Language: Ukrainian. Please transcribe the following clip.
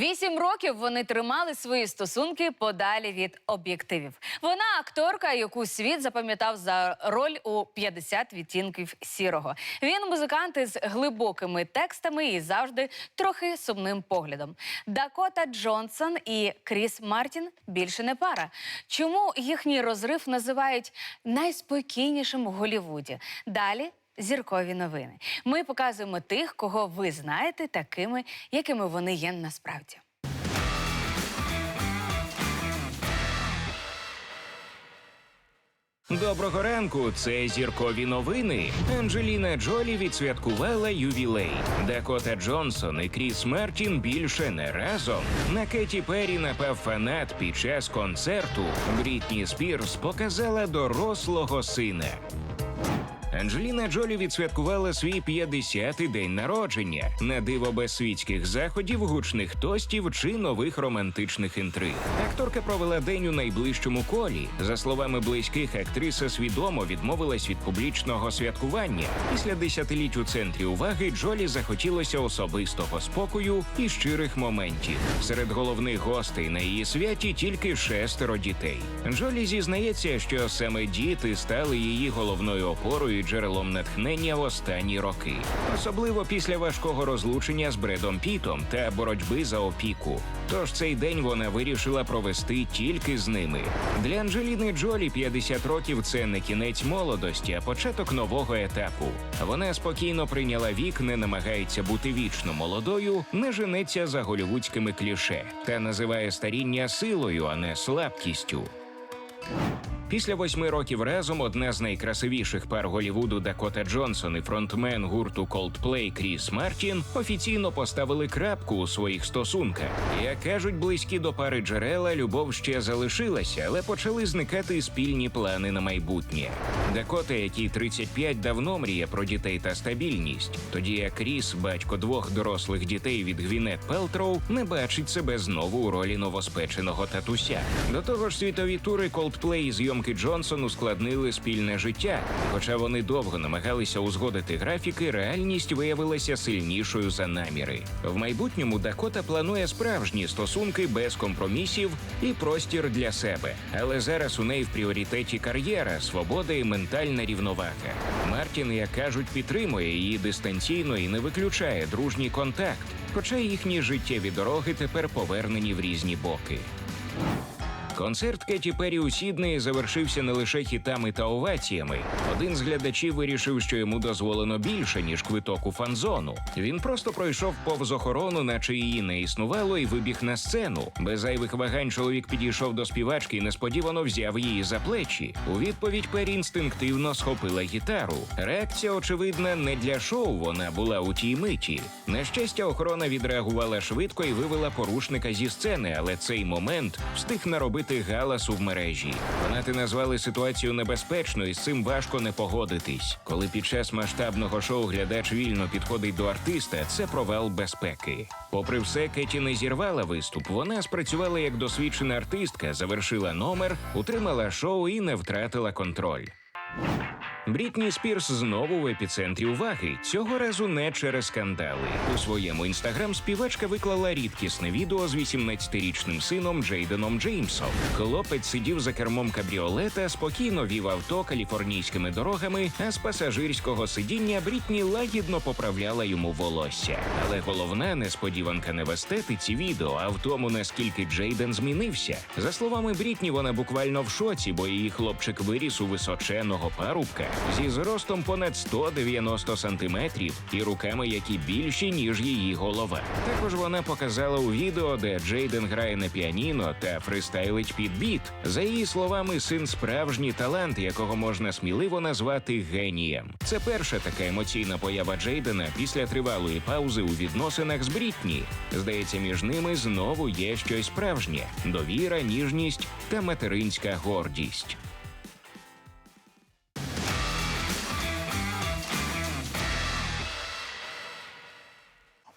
Вісім років вони тримали свої стосунки подалі від об'єктивів. Вона акторка, яку світ запам'ятав за роль у «50 відтінків сірого. Він музикант із глибокими текстами і завжди трохи сумним поглядом. Дакота Джонсон і Кріс Мартін більше не пара. Чому їхній розрив називають найспокійнішим в Голлівуді? Далі Зіркові новини. Ми показуємо тих, кого ви знаєте, такими, якими вони є насправді. Доброго ранку, це зіркові новини. Анджеліна Джолі відсвяткувала ювілей. Дакота Джонсон і Кріс Мартін більше не разом. На Кеті Перрі напав фанат під час концерту. Брітні Спірс показала дорослого сина. Анджеліна Джолі відсвяткувала свій 50-й день народження на диво без світських заходів, гучних тостів чи нових романтичних інтриг. Акторка провела день у найближчому колі. За словами близьких, актриса свідомо відмовилась від публічного святкування. Після десятиліть у центрі уваги Джолі захотілося особистого спокою і щирих моментів. Серед головних гостей на її святі тільки шестеро дітей. Джолі зізнається, що саме діти стали її головною опорою джерелом натхнення в останні роки, особливо після важкого розлучення з Бредом Пітом та боротьби за опіку. Тож цей день вона вирішила провести тільки з ними. Для Анджеліни Джолі 50 років це не кінець молодості, а початок нового етапу. Вона спокійно прийняла вік, не намагається бути вічно молодою, не женеться за голівудськими кліше та називає старіння силою, а не слабкістю. Після восьми років разом одна з найкрасивіших пар Голівуду Дакота Джонсон і фронтмен гурту Coldplay Кріс Мартін офіційно поставили крапку у своїх стосунках. Як кажуть близькі до пари джерела, любов ще залишилася, але почали зникати спільні плани на майбутнє. Дакота, який 35, давно мріє про дітей та стабільність, тоді як Кріс, батько двох дорослих дітей від Гвінет Пелтроу, не бачить себе знову у ролі новоспеченого татуся. До того ж, світові тури Coldplay і зйомки Джонсон ускладнили спільне життя. Хоча вони довго намагалися узгодити графіки, реальність виявилася сильнішою за наміри. В майбутньому Дакота планує справжні стосунки без компромісів і простір для себе. Але зараз у неї в пріоритеті кар'єра, свобода і ментальна рівновага. Мартін, як кажуть, підтримує її дистанційно і не виключає дружній контакт. Хоча їхні життєві дороги тепер повернені в різні боки. Концерт Кеті Перрі у Сіднеї завершився не лише хітами та оваціями. Один з глядачів вирішив, що йому дозволено більше ніж квиток у фан-зону. Він просто пройшов повз охорону, наче її не існувало, і вибіг на сцену. Без зайвих вагань чоловік підійшов до співачки і несподівано взяв її за плечі. У відповідь Перрі інстинктивно схопила гітару. Реакція, очевидна, не для шоу. Вона була у тій миті. На щастя, охорона відреагувала швидко і вивела порушника зі сцени, але цей момент встиг наробити галасу в мережі. Фанати назвали ситуацію небезпечною, і з цим важко не погодитись. Коли під час масштабного шоу глядач вільно підходить до артиста, це провал безпеки. Попри все, Кеті не зірвала виступ. Вона спрацювала як досвідчена артистка, завершила номер, утримала шоу і не втратила контроль. Брітні Спірс знову в епіцентрі уваги. Цього разу не через скандали. У своєму інстаграм співачка виклала рідкісне відео з 18-річним сином Джейденом Джеймсом. Хлопець сидів за кермом кабріолета, спокійно вів авто каліфорнійськими дорогами, а з пасажирського сидіння Брітні лагідно поправляла йому волосся. Але головна несподіванка не в естетиці відео, а в тому, наскільки Джейден змінився. За словами Брітні, вона буквально в шоці, бо її хлопчик виріс у височеного парубка зі зростом понад 190 сантиметрів і руками, які більші ніж її голова. Також вона показала у відео, де Джейден грає на піаніно та фристайлить під біт. За її словами, син справжній талант, якого можна сміливо назвати генієм. Це перша така емоційна поява Джейдена після тривалої паузи у відносинах з Брітні. Здається, між ними знову є щось справжнє: довіра, ніжність та материнська гордість.